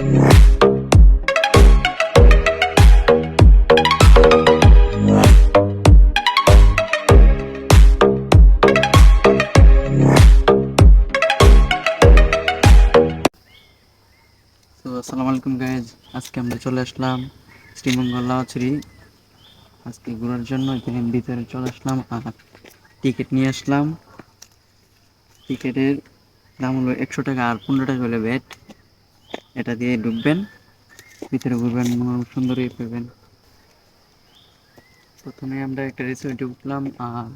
আসসালামু আলাইকুম গাইজ আজকে আমরা চলে আসলাম শ্রীমঙ্গল লাউচুরি আজকে ঘোরার জন্য এখানে ভিতরে চলে আসলাম আর টিকিট নিয়ে আসলাম। টিকিটের দাম হলো একশো টাকা আর পনেরো টাকা হলে ব্যাট এটা দিয়ে ঢুকবেন ভিতরে ঘুরবেন মনোরম সুন্দরই পাবেন। প্রথমে আমরা একটা রিসোর্টে উঠলাম আর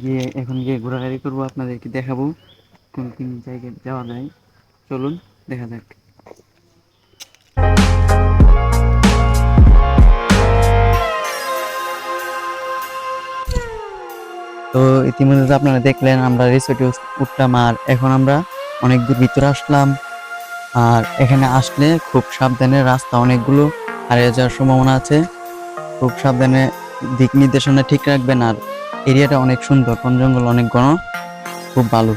গিয়ে এখন গিয়ে ঘোরাঘুরি করব, আপনাদেরকে দেখাবো কোন কোন জায়গায় যাওয়া যায়। চলুন, দেখা যাক। তো ইতিমধ্যে আপনারা দেখলেন, আমরা রিসোর্টে উঠলাম, আর এখন আমরা অনেক দূর ভিতরে আসলাম। আর এখানে আসলে খুব সাবধানে রাস্তা অনেকগুলো হারিয়ে যাওয়ার সম্ভাবনা আছে। খুব সাবধানে দিক নির্দেশনা ঠিক রাখবেন আর এরিয়াটা অনেক সুন্দর, বন জঙ্গল অনেক ঘন, খুব ভালো।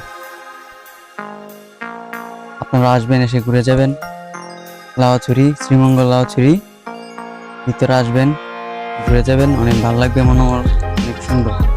আপনারা আসবেন, এসে ঘুরে যাবেন। লাওয়াছড়ি শ্রীমঙ্গল লাওয়াছড়ি ভিতরে আসবেন, ঘুরে যাবেন, অনেক ভালো লাগবে মনে হয় অনেক সুন্দর।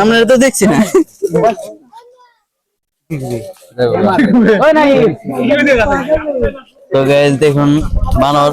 আমরা তো দেখছি না। তো গাইজ দেখুন বানর।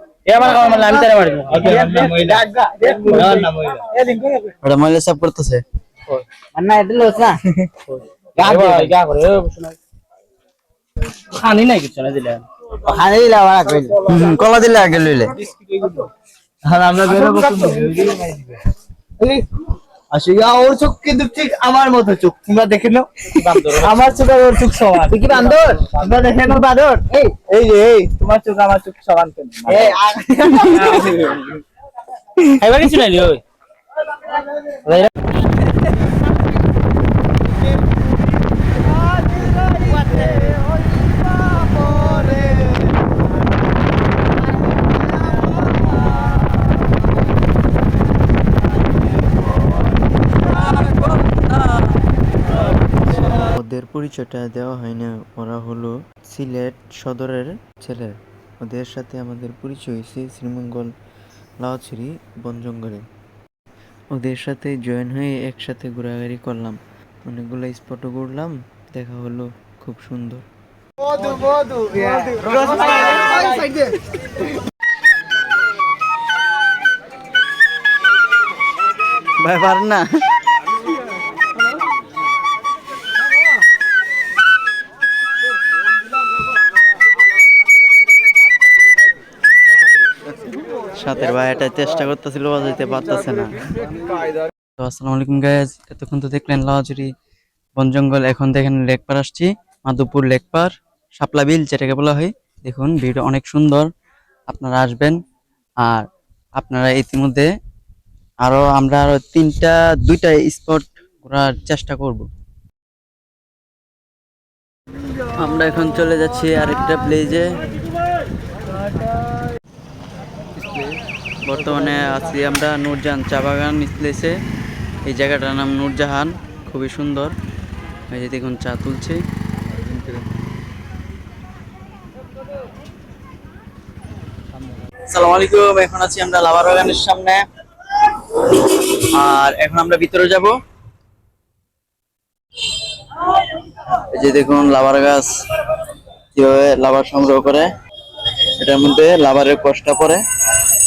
এ আমার কাম আমি তারে মারি দিন ডাক গা না মইলা ওটা মহিলা সাপ করতেছে। খানি নাই কিছু না দিলে। খানি দিলা কলা দিলে আগে লইলে। আমরা বেরো আসিয়া ওর চোখ কিন্তু ঠিক আমার মতো চোখ তোমরা দেখে নাও আমার চোখ আর ওর চোখ সমান তুই কি বান্দর তোমরা দেখে নাও বান্দর এই এই যে এই তোমার চোখ আমার চোখ সমান কেন এই এবার নাই ওই ওদের পরিচয়টা দেওয়া হয় না ওরা হলো সিলেট সদরের ছেলে। ওদের সাথে আমাদের পরিচয় হয়েছে শ্রীমঙ্গল লাউছড়ি বন জঙ্গলে ওদের সাথে জয়েন হয়ে একসাথে ঘোরাঘুরি করলাম। অনেকগুলো স্পটও ঘুরলাম। দেখা হলো খুব সুন্দর। ভাই পার না? সাথের ভাই এটা চেষ্টা করতেছিল বাজাইতে পারতেছে না। তো আসসালামু আলাইকুম গাইজ এতক্ষণ তো দেখলেন লাহাজুরি বন জঙ্গল। এখন দেখেন লেক পার আসছি, মাধবপুর লেক পার শাপলা বিল যেটাকে বলা হয়। দেখুন ভিডিও অনেক সুন্দর। আপনারা আসবেন। আর আপনারা ইতিমধ্যে আরও আমরা আরও তিনটা, দুইটা স্পট ঘোরার চেষ্টা করব। আমরা এখন চলে যাচ্ছি আরেকটা প্লেজে বর্তমানে আছি আমরা নূরজাহান চা বাগান প্লেসে এই জায়গাটার নাম নূরজাহান, খুবই সুন্দর। এই যে দেখুন, চা তুলছে। আসসালামু আলাইকুম, এখন আছি আমরা লাভার বাগানের সামনে। আর এখন আমরা ভিতরে যাব। এই যে দেখুন, লাভার গাছ কীভাবে লাভার সংগ্রহ করে। এটার মধ্যে লাভারের কষ্টা পড়ে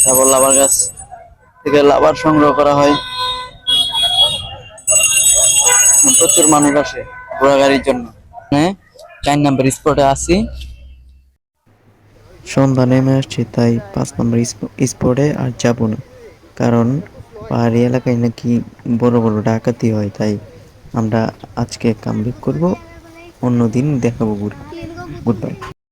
তারপর লাভার গাছ থেকে লাভার সংগ্রহ করা হয়। প্রচুর মানুষ আসে ঘোরাঘুরির জন্য। হ্যাঁ চার নাম্বার স্পটে আছি। সন্ধ্যা নেমে আসছে, তাই পাঁচ নম্বর স্পটে আর যাব না। কারণ পাহাড়ি এলাকায় নাকি বড় বড় ডাকাতি হয়, তাই আমরা আজকে কামব্যাক করব। অন্যদিন দেখাবো গুড বাই